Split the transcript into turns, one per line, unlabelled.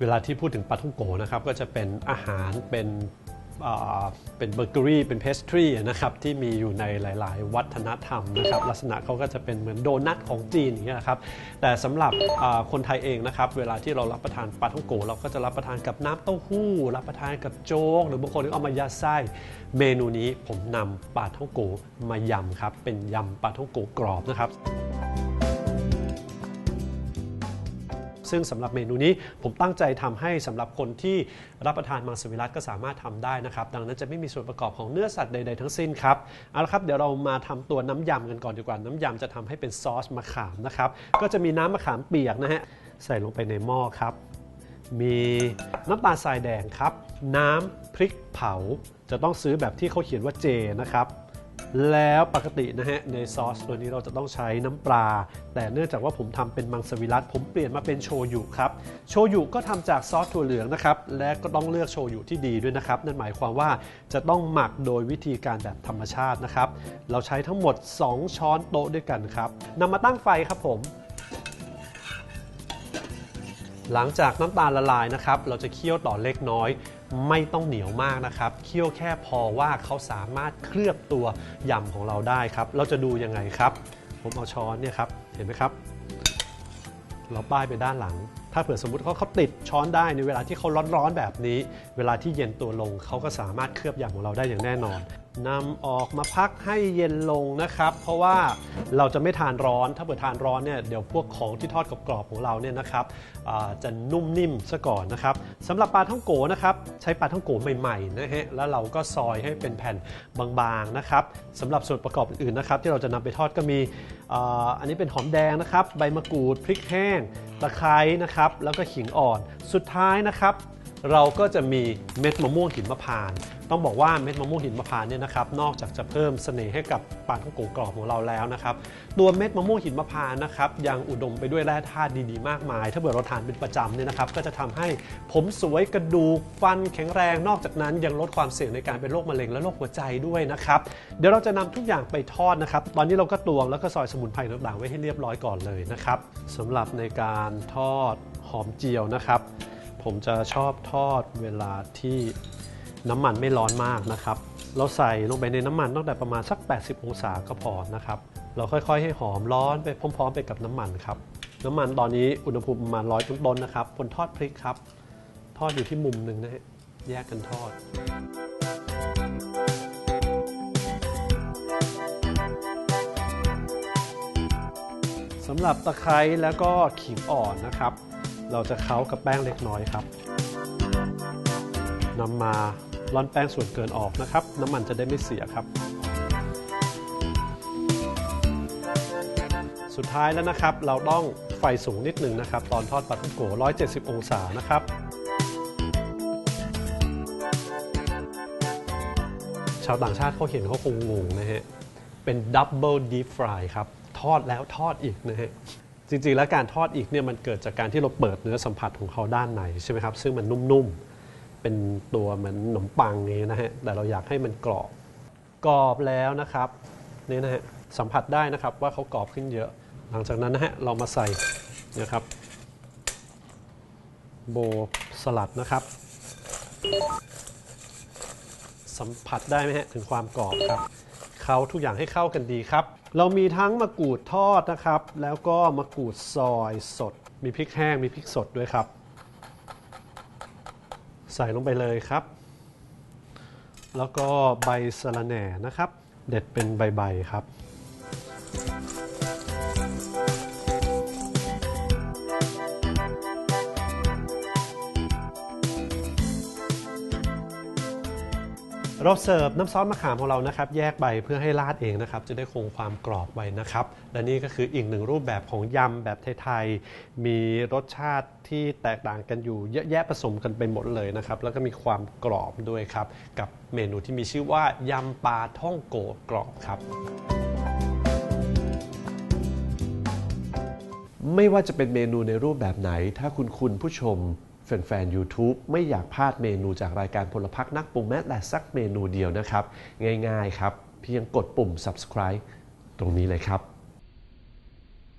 เวลาที่พูดถึงปาท่องโกนะครับก็จะเป็นอาหารเป็นเป็นเบเกอรี่เป็นเพสทรีนะครับที่มีอยู่ในหลาย ๆ วัฒนธรรมนะครับลักษณะเขาก็จะเป็นเหมือนโดนัทของจีนอย่างเงี้ยนะครับแต่สำหรับคนไทยเองนะครับเวลาที่เรารับประทานปลาท่องโกเราก็จะรับประทานกับน้ำเต้าหู้ รับประทานกับโจ๊ก หรือบางคนก็เอามายัดไส้เมนูนี้ผมนำปลาท่องโกมายำครับเป็นยำปลาท่องโกกรอบนะครับ ซึ่งสำหรับเมนูนี้ผมตั้งใจทำให้สำหรับคนที่รับประทานมังสวิรัตก็สามารถทำได้นะครับ ดังนั้นจะไม่มีส่วนประกอบของเนื้อสัตว์ใดๆทั้งสิ้นครับเอาละครับเดี๋ยวเรามาทำตัวน้ำยำกันก่อนดีกว่าน้ำยำจะทำให้เป็นซอสมะขามนะครับก็จะมีน้ำมะขามเปียกนะฮะใส่ลงไปในหม้อครับ มีน้ำตาลทรายแดงครับ น้ำพริกเผาจะต้องซื้อแบบที่เขาเขียนว่าเจนะครับ แล้วปกตินะฮะในซอสตัวนี้เราจะต้องใช้น้ำปลา แต่เนื่องจากว่าผมทำเป็นมังสวิรัตผมเปลี่ยนมาเป็นโชยุครับโชยุก็ทำจากซอสถั่วเหลืองนะครับและก็ต้องเลือกโชยุที่ดีด้วยนะครับนั่นหมายความว่าจะต้องหมักโดยวิธีการแบบธรรมชาตินะครับ เราใช้ทั้งหมด 2 ช้อนโต๊ะด้วยกันครับนำมาตั้งไฟครับผมหลังจากน้ำตาลละลายนะครับ เราจะเคี่ยวต่อเล็กน้อย ไม่ต้องเหนียวมากนะครับเคี่ยวแค่พอว่าเขาสามารถเคลือบตัวยำของเราได้ครับ เราจะดูยังไงครับ ผมเอาช้อนเนี่ยครับเห็นไหมครับ เราป้ายไปด้านหลัง ถ้าเผื่อสมมติเขาเขาติดช้อนได้ในเวลาที่เขาร้อนๆแบบนี้ เวลาที่เย็นตัวลงเขาก็สามารถเคลือบยำของเราได้อย่างแน่นอน นำออกมาพักให้เย็นลงนะครับ เพราะว่าเราจะไม่ทานร้อน ถ้าเผื่อทานร้อนเนี่ยเดี๋ยวพวกของที่ทอดกรอบๆของเราเนี่ยนะครับจะนุ่มนิ่มซะก่อนนะครับสำหรับปลาท่องโกนะครับใช้ปลาท่องโกใหม่ๆนะฮะแล้วเราก็ซอยให้เป็นแผ่นบางๆนะครับสำหรับส่วนประกอบอื่นๆนะครับ ที่เราจะนำไปทอดก็มีอ,อันนี้เป็นหอมแดงนะครับ ใบมะกรูดพริกแห้งตะไคร้นะครับแล้วก็ขิงอ่อนสุดท้ายนะครับ เราก็จะมีเม็ดมะม่วงหินมะพร้านต์ ต้องบอกว่าเม็ดมะม่วงหินมะพร้านต์เนี่ยนะครับนอกจากจะเพิ่มเสน่ห์ให้กับปลาท่องโกกรอบของเราแล้วนะครับตัวเม็ดมะม่วงหินมะพร้านต์นะครับยังอุดมไปด้วยแร่ธาตุดีๆมากมาย ถ้าเกิดเราทานเป็นประจำเนี่ยนะครับก็จะทำให้ผมสวยกระดูกฟันแข็งแรง นอกจากนั้นยังลดความเสี่ยงในการเป็นโรคมะเร็งและโรคหัวใจด้วยนะครับเดี๋ยวเราจะนำทุกอย่างไปทอดนะครับตอนนี้เราก็ตวงแล้วก็ซอยสมุนไพรต่างๆไว้ให้เรียบร้อยก่อนเลยนะครับสำหรับในการทอดหอมเจียวนะครับ ผมจะชอบทอดเวลาที่ น้ำมันไม่ร้อนมากนะครับ เราใส่ลงไปในน้ำมันตั้งแต่ประมาณสัก 80 องศาก็พอนะครับ เราค่อยๆ ให้หอมร้อนไปพร้อม ๆ ไปกับน้ำมันครับ น้ำมันตอนนี้อุณหภูมิประมาณร้อยต้นๆนะครับบนทอดพริกครับ ทอดอยู่ที่มุมหนึ่งนะฮะ แยกกันทอดสำหรับตะไคร้แล้วก็ขิงอ่อนนะครับ เราจะเค้ากับแป้งเล็กน้อยครับนำมา ร่อนแป้งส่วนเกินออกนะครับ น้ำมันจะได้ไม่เสียครับ สุดท้ายแล้วนะครับ เราต้องไฟสูงนิดหนึ่งนะครับ ตอนทอดปลาท่องโก 170 องศานะครับชาวต่างชาติเขาเห็นเขาคงงงนะฮะ เป็นดับเบิลดีฟรายครับ ทอดแล้วทอดอีกนะฮะ จริงๆ แล้วการทอดอีกเนี่ยมันเกิดจากการที่เราเปิดเนื้อสัมผัสของเขาด้านในใช่ไหมครับ ซึ่งมันนุ่มๆ เป็นตัวเหมือนขนมปังอย่างนี้นะฮะแต่เราอยากให้มันกรอบกรอบแล้วนะครับนี่นะฮะสัมผัสได้นะครับว่าเขากรอบขึ้นเยอะ หลังจากนั้นนะฮะเรามาใส่นะครับ โบสลัดนะครับ สัมผัสได้ไหมฮะถึงความกรอบครับเขาทุกอย่างให้เข้ากันดีครับ เรามีทั้งมะกรูดทอดนะครับ แล้วก็มะกรูดซอยสด มีพริกแห้งมีพริกสดด้วยครับ ใส่ลงไปเลยครับ แล้วก็ใบสะระแหน่นะครับ เด็ดเป็นใบๆครับ เราเสิร์ฟน้ำซอสมะขามของเรานะครับ แยกใบเพื่อให้ราดเองนะครับ จะได้คงความกรอบไว้นะครับ และนี่ก็คืออีกหนึ่งรูปแบบของยำแบบไทยๆ มีรสชาติที่แตกต่างกันอยู่เยอะแยะผสมกันไปหมดเลยนะครับ แล้วก็มีความกรอบด้วยครับ กับเมนูที่มีชื่อว่ายำปลาท่องโกะกรอบครับ
ไม่ว่าจะเป็นเมนูในรูปแบบไหน ถ้าคุณคุณผู้ชม แฟนๆ YouTube ไม่อยากพลาดเมนูจากรายการพลพักนักปรุงแม้แต่สักเมนูเดียวนะครับ ง่ายๆครับ เพียงกดปุ่ม subscribe ตรงนี้เลยครับ